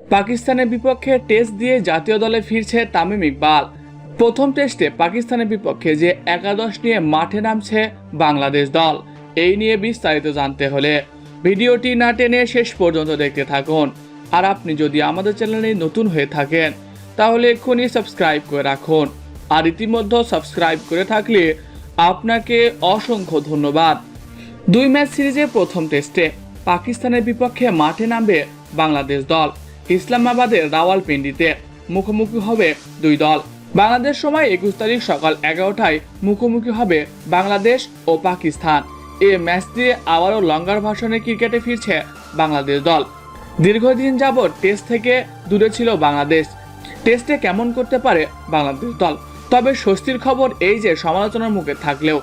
পাকিস্তানের বিপক্ষে টেস্ট দিয়ে জাতীয় দলে ফিরছে তামিম ইকবাল। প্রথম টেস্টে পাকিস্তানের বিপক্ষে যে একাদশ নিয়ে মাঠে নামছে বাংলাদেশ দল, এই নিয়ে বিস্তারিত জানতে হলে ভিডিওটি না টেনে শেষ পর্যন্ত দেখতে থাকুন। আর আপনি যদি আমাদের চ্যানেলে নতুন হয়ে থাকেন, তাহলে এক্ষুনি সাবস্ক্রাইব করে রাখুন। আর ইতিমধ্যে সাবস্ক্রাইব করে থাকলে আপনাকে অসংখ্য ধন্যবাদ। দুই ম্যাচ সিরিজের প্রথম টেস্টে পাকিস্তানের বিপক্ষে মাঠে নামবে বাংলাদেশ দল। ইসলামাবাদের রাওয়ালপিন্ডিতে মুখোমুখি হবে দুই দল। বাংলাদেশ সময় একুশ তারিখ সকাল এগারোটায় মুখোমুখি হবে বাংলাদেশ ও পাকিস্তান। এ ম্যাচ দিয়ে আবারও লঙ্গার ভাষণে ক্রিকেটে ফিরছে বাংলাদেশ দল। দীর্ঘদিন যাবৎ টেস্ট থেকে দূরে ছিল বাংলাদেশ। টেস্টে কেমন করতে পারে বাংলাদেশ দল? তবে স্বস্তির খবর এই যে সমালোচনার মুখে থাকলেও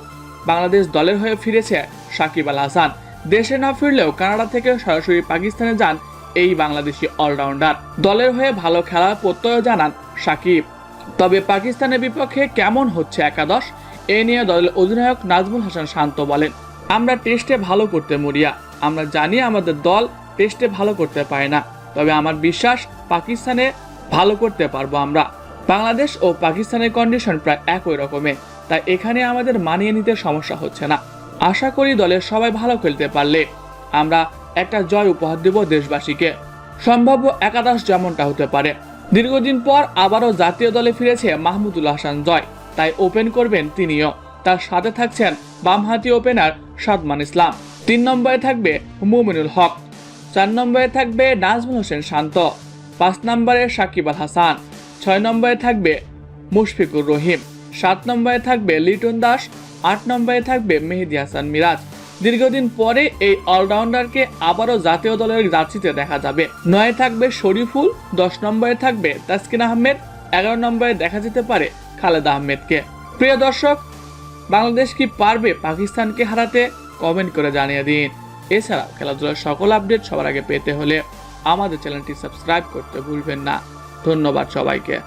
বাংলাদেশ দলের হয়ে ফিরেছে সাকিব আল হাসান। দেশে না ফিরলেও কানাডা থেকে সরাসরি পাকিস্তানে যান এই বাংলাদেশি অলরাউন্ডার। দলের হয়ে ভালো খেলার প্রত্যয় জানান সাকিব। তবে পাকিস্তানের বিপক্ষে কেমন হচ্ছে একাদশ? এ নিয়ে দলের অধিনায়ক নাজমুল হাসান শান্ত বলেন, আমরা টেস্টে ভালো করতে মরিয়া। আমরা জানি আমাদের দল টেস্টে ভালো করতে পারে না। তবে আমার বিশ্বাস, পাকিস্তানে ভালো করতে পারব আমরা। বাংলাদেশ ও পাকিস্তানের কন্ডিশন প্রায় একই রকমের তাই এখানে আমাদের মানিয়ে নিতে সমস্যা হচ্ছে না। আশা করি দলের সবাই ভালো খেলতে পারলে। আমরা একটা জয় উপহার দেব দেশবাসীকে। সম্ভাব্য একাদশ যেমনটা হতে পারে। দীর্ঘদিন পর আবারও জাতীয় দলে ফিরেছে মাহমুদুল হাসান জয়। তাই ওপেন করবেন তিনিও। তার সাথে থাকছেন বামহাতি ওপেনার সাদমান ইসলাম। তিন নম্বরে থাকবে মুমিনুল হক। চার নম্বরে থাকবে নাজমুল হোসেন শান্ত। পাঁচ নম্বরে সাকিব আল হাসান। ছয় নম্বরে থাকবে মুশফিকুর রহিম। সাত নম্বরে থাকবে লিটন দাস। আট নম্বরে থাকবে মেহেদি হাসান মিরাজ। দীর্ঘদিন পরে এই অলরাউন্ডারকে আবারও জাতীয় দলের জার্সিতে দেখা যাবে। নয় থাকবে শরীফুল, দশ নম্বরে থাকবে তাসকিন আহমেদ, এগারো নম্বরে দেখা যেতে পারে খালেদা আহমেদকে। প্রিয় দর্শক, বাংলাদেশ কি পারবে পাকিস্তানকে হারাতে? কমেন্ট করে জানিয়ে দিন। এছাড়াও খেলাধুলার সকল আপডেট সবার আগে পেতে হলে আমাদের চ্যানেলটি সাবস্ক্রাইব করতে ভুলবেন না। ধন্যবাদ সবাইকে।